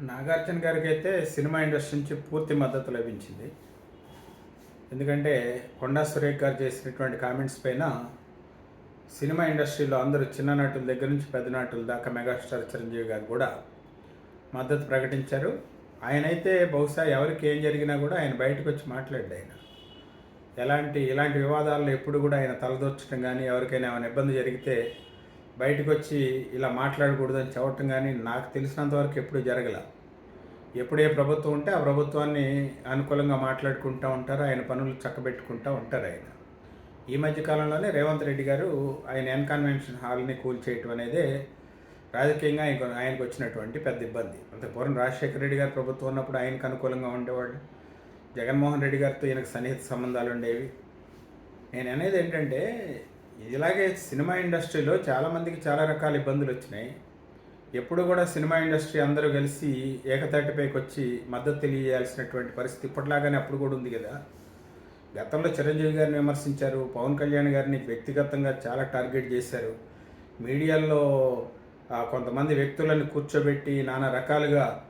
నాగార్జున గారికి అయితే cinema industry నుంచి పూర్తి మద్దతు లభించింది. ఎందుకంటే కొండా సురేఖ్ గారు చేసినటువంటి కామెంట్స్ పైన సినిమా ఇండస్ట్రీలో అందరూ చిన్న నటుల దగ్గర నుంచి పెద్ద నటుల దాకా మెగాస్టార్ చిరంజీవి గారు కూడా మద్దతు ప్రకటించారు. ఆయనైతే బహుశా ఎవరికి ఏం జరిగినా కూడా ఆయన బయటకు వచ్చి మాట్లాడాడు ఆయన. ఎలాంటి ఇలాంటి వివాదాల్లో ఎప్పుడు కూడా ఆయన తలదొచ్చడం కానీ ఎవరికైనా ఏమైనా ఇబ్బంది జరిగితే బయటకు వచ్చి ఇలా మాట్లాడకూడదని చెప్పటం కానీ నాకు తెలిసినంత వరకు ఎప్పుడు జరగల. ఎప్పుడు ఏ ప్రభుత్వం ఉంటే ఆ ప్రభుత్వాన్ని అనుకూలంగా మాట్లాడుకుంటూ ఉంటారు ఆయన పనులు చక్కబెట్టుకుంటూ ఉంటారు ఆయన. ఈ మధ్య కాలంలోనే రేవంత్ రెడ్డి గారు ఆయన ఎన్ కన్వెన్షన్ హాల్ని కూల్చేయటం అనేది రాజకీయంగా ఆయన ఆయనకు వచ్చినటువంటి పెద్ద ఇబ్బంది. అంతపూర్వం రాజశేఖర రెడ్డి గారు ప్రభుత్వం ఉన్నప్పుడు ఆయనకు అనుకూలంగా ఉండేవాళ్ళు. జగన్మోహన్ రెడ్డి గారితో ఈయనకు సన్నిహిత సంబంధాలు ఉండేవి. నేను అనేది ఏంటంటే ఇలాగే సినిమా ఇండస్ట్రీలో చాలామందికి చాలా రకాల ఇబ్బందులు వచ్చినాయి. ఎప్పుడు కూడా సినిమా ఇండస్ట్రీ అందరూ కలిసి ఏకతాటిపైకి వచ్చి మద్దతు తెలియజేయాల్సినటువంటి పరిస్థితి ఇప్పటిలాగానే అప్పుడు కూడా ఉంది కదా. గతంలో చిరంజీవి గారిని విమర్శించారు పవన్ కళ్యాణ్ గారిని వ్యక్తిగతంగా చాలా టార్గెట్ చేశారు. మీడియాలో కొంతమంది వ్యక్తులను కూర్చోబెట్టి నానా రకాలుగా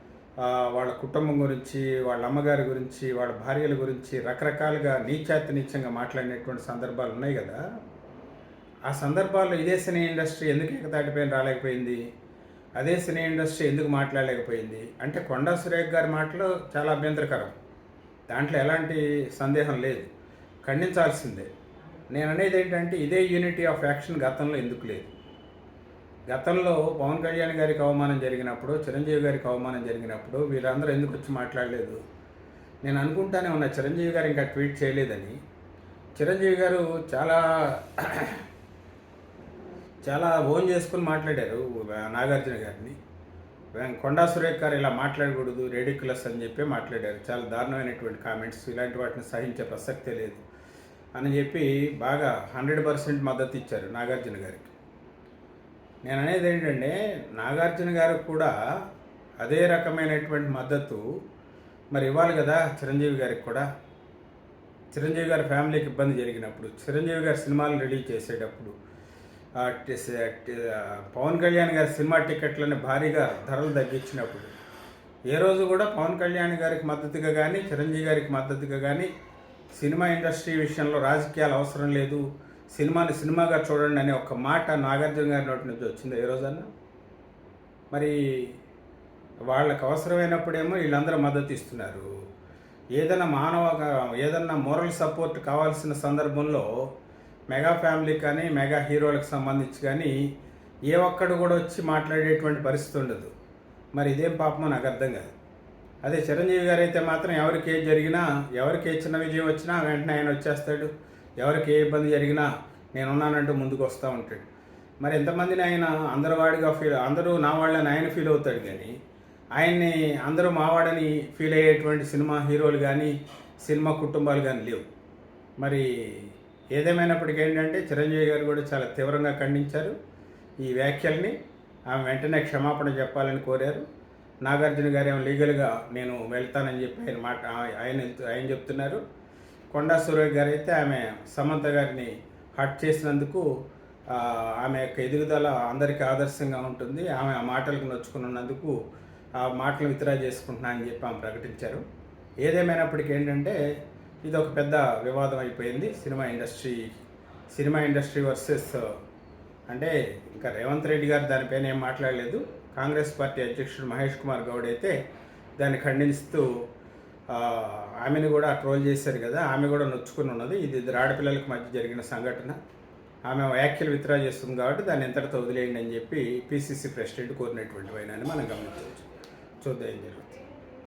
వాళ్ళ కుటుంబం గురించి వాళ్ళ అమ్మగారి గురించి వాళ్ళ భార్యల గురించి రకరకాలుగా నీచాతి నీచంగా మాట్లాడినటువంటి సందర్భాలు ఉన్నాయి కదా. ఆ సందర్భాల్లో ఇదే సినీ ఇండస్ట్రీ ఎందుకు ఏకతాటిపైన రాలేకపోయింది? అదే సినీ ఇండస్ట్రీ ఎందుకు మాట్లాడలేకపోయింది? అంటే కొండా సురేఖ్ గారి మాటలు చాలా అభ్యంతరకరం. దాంట్లో ఎలాంటి సందేహం లేదు. ఖండించాల్సిందే. నేను అనేది ఏంటంటే ఇదే యూనిటీ ఆఫ్ యాక్షన్ గతంలో ఎందుకు లేదు? గతంలో పవన్ కళ్యాణ్ గారికి అవమానం జరిగినప్పుడు చిరంజీవి గారికి అవమానం జరిగినప్పుడు వీళ్ళందరూ ఎందుకు వచ్చి మాట్లాడలేదు? నేను అనుకుంటానే ఉన్న చిరంజీవి గారు ఇంకా ట్వీట్ చేయలేదని. చిరంజీవి గారు చాలా చాలా ఓన్ చేసుకుని మాట్లాడారు నాగార్జున గారిని. కొండా సురేఖ్ గారు ఇలా మాట్లాడకూడదు రెడిక్యులస్ అని చెప్పి మాట్లాడారు. చాలా దారుణమైనటువంటి కామెంట్స్ ఇలాంటి వాటిని సహించే ప్రసక్తే లేదు అని చెప్పి బాగా హండ్రెడ్ పర్సెంట్ మద్దతు ఇచ్చారు నాగార్జున గారికి. నేను అనేది ఏంటంటే నాగార్జున గారికి కూడా అదే రకమైనటువంటి మద్దతు మరి ఇవ్వాలి కదా చిరంజీవి గారికి కూడా. చిరంజీవి గారి ఫ్యామిలీకి ఇబ్బంది జరిగినప్పుడు చిరంజీవి గారి సినిమాలు రిలీజ్ చేసేటప్పుడు పవన్ కళ్యాణ్ గారి సినిమా టికెట్లను భారీగా ధరలు తగ్గించినప్పుడు ఏ రోజు కూడా పవన్ కళ్యాణ్ గారికి మద్దతుగా కానీ చిరంజీవి గారికి మద్దతుగా కానీ సినిమా ఇండస్ట్రీ విషయంలో రాజకీయాలు అవసరం లేదు సినిమాని సినిమాగా చూడండి అనే ఒక మాట నాగార్జున గారి నోటి నుంచి వచ్చింది ఏ రోజన్నా? మరి వాళ్ళకి అవసరమైనప్పుడేమో వీళ్ళందరూ మద్దతు ఇస్తున్నారు. ఏదైనా మానవ ఏదన్నా మోరల్ సపోర్ట్ కావాల్సిన సందర్భంలో మెగా ఫ్యామిలీ కానీ మెగా హీరోలకు సంబంధించి కానీ ఏ ఒక్కడు కూడా వచ్చి మాట్లాడేటువంటి పరిస్థితి ఉండదు. మరి ఇదేం పాపమో నాకు అర్థం కాదు. అదే చిరంజీవి గారు అయితే మాత్రం ఎవరికి ఏది జరిగినా ఎవరికి ఏ చిన్న విజయం వచ్చినా వెంటనే ఆయన వచ్చేస్తాడు. ఎవరికి ఏ ఇబ్బంది జరిగినా నేనున్నానంటూ ముందుకు వస్తూ ఉంటాడు. మరి ఎంతమందిని ఆయన అందరు వాడిగా ఫీల్ అందరూ నా వాళ్ళని ఆయన ఫీల్ అవుతాడు కానీ ఆయన్ని అందరూ మావాడని ఫీల్ అయ్యేటువంటి సినిమా హీరోలు కానీ సినిమా కుటుంబాలు కానీ లేవు. మరి ఏదేమైనప్పటికీ ఏంటంటే చిరంజీవి గారు కూడా చాలా తీవ్రంగా ఖండించారు. ఈ వ్యాఖ్యల్ని ఆమె వెంటనే క్షమాపణ చెప్పాలని కోరారు. నాగార్జున గారు ఏమో లీగల్గా నేను వెళ్తానని చెప్పి ఆయన మాట ఆయన ఆయన చెప్తున్నారు. కొండా సురేఖ్ గారు అయితే ఆమె సమంత గారిని హట్ చేసినందుకు ఆమె యొక్క ఎదుగుదల అందరికీ ఆదర్శంగా ఉంటుంది. ఆమె ఆ మాటలకు నొచ్చుకున్నందుకు ఆ మాటలు విత్డ్రా చేసుకుంటున్నా అని చెప్పి ఆమె ప్రకటించారు. ఏదేమైనప్పటికీ ఏంటంటే ఇది ఒక పెద్ద వివాదం అయిపోయింది cinema industry cinema industry versus అంటే ఇంకా రేవంత్ రెడ్డి గారు దానిపైన ఏం మాట్లాడలేదు. కాంగ్రెస్ పార్టీ అధ్యక్షుడు మహేష్ కుమార్ గౌడ్ అయితే దాన్ని ఖండిస్తూ ఆమెను కూడా ట్రోల్ చేశారు కదా ఆమె కూడా నొచ్చుకుని ఉన్నది. ఇది ఇద్దరు ఆడపిల్లలకు మధ్య జరిగిన సంఘటన. ఆమె వ్యాఖ్యలు విత్డ్రా చేస్తుంది కాబట్టి దాన్ని ఎంతటితో వదిలేయండి అని చెప్పి పిసిసి ప్రెసిడెంట్ కోరినటువంటి వైనాన్ని మనం గమనించవచ్చు. చూద్దాం ఏం జరుగుతుంది.